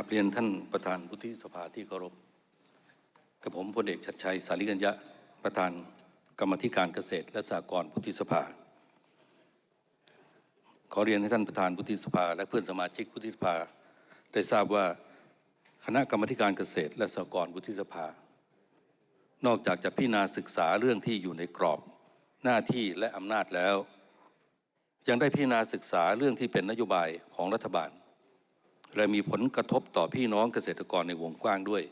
กับเรียนท่านประธานวุฒิสภาที่เคารพกับผมพลเอกชัดชัยสาริกัญญะประธานกรรมธิการเกษตร และสหกรณ์วุฒิสภา ขอเรียนให้ท่านประธานวุฒิสภา และเพื่อนสมาชิกวุฒิสภา ได้ทราบว่าคณะกรรมธิการเกษตร และสหกรณ์วุฒิสภา นอกจากจะพิจารณาศึกษาเรื่องที่อยู่ในกรอบหน้าที่และอำนาจแล้ว ยังได้พิจารณาศึกษาเรื่องที่เป็นนโยบายของรัฐบาล และมีผลกระทบต่อพี่น้องเกษตรกรในวงกว้างด้วย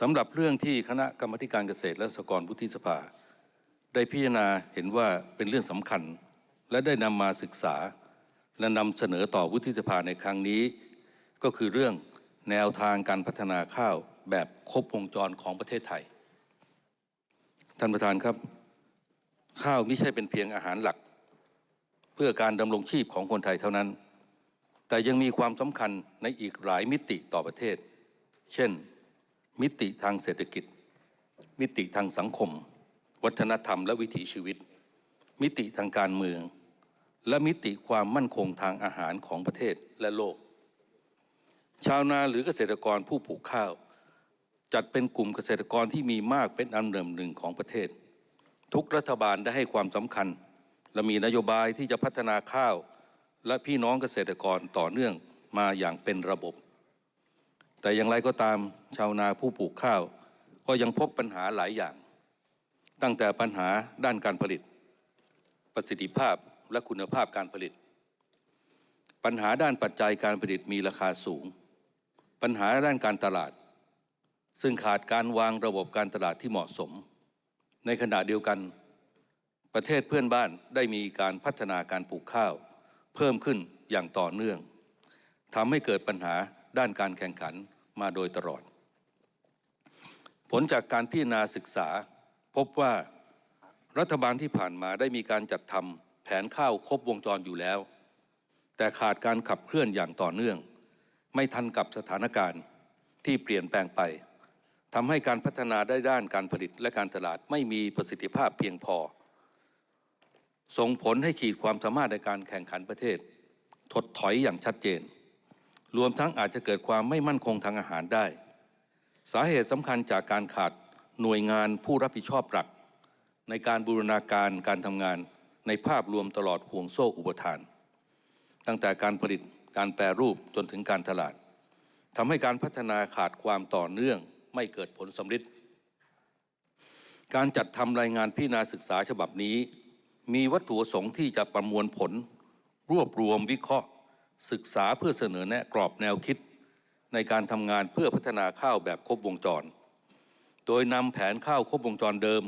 สำหรับเรื่องที่คณะกรรมการเกษตรและสหกรณ์วุฒิสภา ได้พิจารณาเห็นว่าเป็นเรื่องสำคัญ และได้นำมาศึกษา และนำเสนอต่อวุฒิสภาในครั้งนี้ ก็คือเรื่องแนวทางการพัฒนาข้าวแบบครบวงจรของประเทศไทย ท่านประธานครับ ข้าวไม่ใช่เป็นเพียงอาหารหลัก เพื่อการดำรงชีพของคนไทยเท่านั้น แต่ยังมีความสำคัญในอีกหลายมิติต่อประเทศ เช่น มิติทางเศรษฐกิจ มิติทางสังคม วัฒนธรรมและวิถีชีวิต มิติทางการเมือง และมิติความมั่นคงทางอาหารของประเทศและโลก ชาวนาหรือเกษตรกรผู้ปลูกข้าว จัดเป็นกลุ่มเกษตรกรที่มีมากเป็นอันดับหนึ่งของประเทศ ทุกรัฐบาลได้ให้ความสำคัญ และมีนโยบายที่จะพัฒนาข้าว และพี่น้องเกษตรกรต่อเนื่องมาอย่างเป็นระบบ แต่อย่างไรก็ตามชาวนาผู้ปลูกข้าว ก็ยังพบปัญหาหลายอย่าง ตั้งแต่ปัญหาด้านการผลิต ประสิทธิภาพและคุณภาพการผลิต ปัญหาด้านปัจจัยการผลิตมีราคาสูง ปัญหาด้านการตลาด ซึ่งขาดการวางระบบการตลาดที่เหมาะสม ในขณะเดียวกัน ประเทศเพื่อนบ้านได้มีการพัฒนาการปลูกข้าว เพิ่มขึ้นอย่างต่อเนื่องทำให้เกิดปัญหาด้านการแข่งขันมาโดยตลอด ผลจากการพิจารณาศึกษา พบว่ารัฐบาลที่ผ่านมาได้มีการจัดทำแผนข้าวครบวงจรอยู่แล้ว แต่ขาดการขับเคลื่อนอย่างต่อเนื่อง ไม่ทันกับสถานการณ์ที่เปลี่ยนแปลงไปทำให้การพัฒนาได้ด้านการผลิตและการตลาดไม่มีประสิทธิภาพเพียงพอ ส่งผลให้ขีดความสามารถในการแข่งขันประเทศ ถดถอยอย่างชัดเจน รวมทั้งอาจจะเกิดความไม่มั่นคงทางอาหารได้ สาเหตุสำคัญจากการขาดหน่วยงานผู้รับผิดชอบหลัก ในการบูรณาการการทำงานในภาพรวมตลอดห่วงโซ่อุปทาน ตั้งแต่การผลิตการแปรรูปจนถึงการตลาดทำให้การพัฒนาขาดความต่อเนื่องไม่เกิดผลสำเร็จการจัดทำรายงานพิจารณาศึกษาฉบับนี้ มีวัตถุประสงค์ที่จะประมวลผล รวบรวมวิเคราะห์ ศึกษาเพื่อเสนอแนะกรอบแนวคิด ในการทำงานเพื่อพัฒนาข้าวแบบครบวงจร โดยนำแผนข้าวครบวงจรเดิม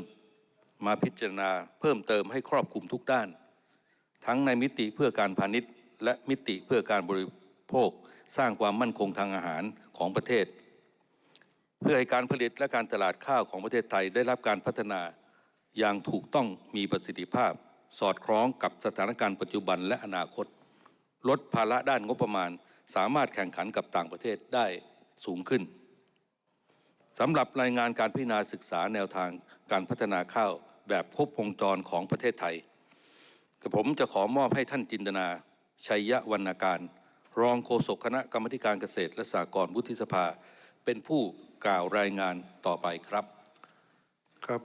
มาพิจารณาเพิ่มเติมให้ครอบคลุมทุกด้าน ทั้งในมิติเพื่อการพาณิชย์ และมิติเพื่อการบริโภคสร้างความมั่นคงทางอาหารของประเทศ เพื่อให้การผลิตและการตลาดข้าวของประเทศไทยได้รับการพัฒนาอย่างถูกต้องมีประสิทธิภาพ สอดคล้องกับสถานการณ์ปัจจุบันและอนาคต ลดภาระด้านงบประมาณ สามารถแข่งขันกับต่างประเทศได้สูงขึ้นสำหรับรายงานการพิจารณาศึกษาแนวทางการพัฒนาข้าวแบบครบวงจรของประเทศไทยกับผมจะขอมอบให้ท่านจินตนาชัยยะวรรณการ รองโฆษกคณะกรรมการเกษตรและสหกรณ์วุฒิสภา เป็นผู้กล่าวรายงานต่อไปครับ ครับ